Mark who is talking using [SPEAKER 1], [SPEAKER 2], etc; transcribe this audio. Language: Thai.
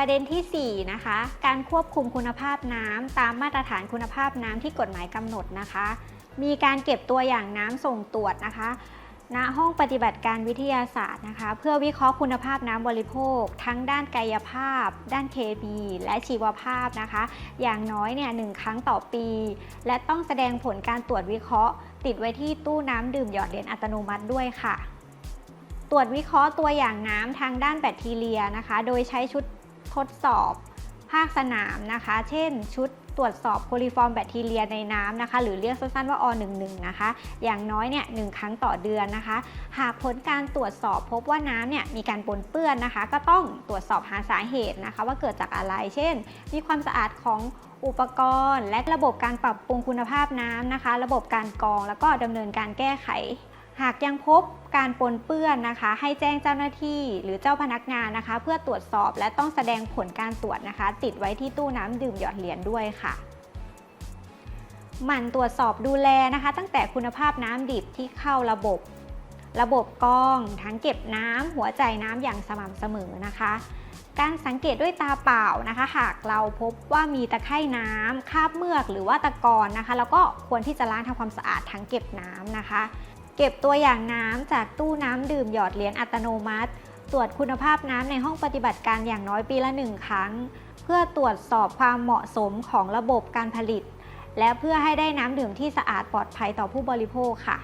[SPEAKER 1] ประเด็นทีสี่ 4 นะคะ การควบคุมคุณภาพน้ำตามมาตรฐานคุณภาพน้ำที่กฎหมายกำหนดนะคะ มีการเก็บตัวอย่างน้ำส่งตรวจนะคะณห้องปฏิบัติการวิทยาศาสตร์นะคะ เพื่อวิเคราะห์คุณภาพน้ำบริโภค ทั้งด้านกายภาพ ด้านเคมีและชีวภาพนะคะ อย่างน้อยเนี่ยหนึ่งครั้งต่อปี และต้องแสดงผลการตรวจวิเคราะห์ ติดไว้ที่ตู้น้ำดื่มหยอดเหรียญอัตโนมัติด้วยค่ะ ตรวจวิเคราะห์ตัวอย่างน้ำทางด้านแบคทีเรียนะคะ โดยใช้ชุด ทดสอบภาคสนามนะคะ เช่น ชุดตรวจสอบโคลิฟอร์มแบคทีเรียในน้ำนะคะ หรือเรียกสั้นๆว่า O11 นะคะ อย่างน้อยเนี่ยหนึ่งครั้งต่อเดือนนะคะ หากผลการตรวจสอบพบว่าน้ำเนี่ยมีการปนเปื้อนนะคะ ก็ต้องตรวจสอบหาสาเหตุนะคะ ว่าเกิดจากอะไร เช่น มีความสะอาดของอุปกรณ์ และระบบการปรับปรุงคุณภาพน้ำนะคะ ระบบการกรอง แล้วก็ดำเนินการแก้ไข หากยังพบการปนเปื้อนนะคะ ให้แจ้งเจ้าหน้าที่หรือเจ้าพนักงานนะคะ เพื่อตรวจสอบและต้องแสดงผลการตรวจนะคะ ติดไว้ที่ตู้น้ำดื่มหยอดเหรียญด้วยค่ะหมั่นตรวจสอบดูแลนะคะ ตั้งแต่คุณภาพน้ำดิบที่เข้าระบบ ระบบกรองทั้งเก็บน้ำหัวใจน้ำอย่างสม่ำเสมอนะคะ การสังเกตด้วยตาเปล่านะคะ หากเราพบว่ามีตะไคร่น้ำคราบเมือกหรือว่าตะกอนนะคะ แล้วก็ควรที่จะล้างทำความสะอาดทั้งเก็บน้ำนะคะ เก็บตัวอย่างน้ำจากตู้น้ำดื่มหยอดเหรียญอัตโนมัติ ตรวจคุณภาพน้ำในห้องปฏิบัติการอย่างน้อยปีละหนึ่งครั้ง เพื่อตรวจสอบความเหมาะสมของระบบการผลิต และเพื่อให้ได้น้ำดื่มที่สะอาดปลอดภัยต่อผู้บริโภคค่ะ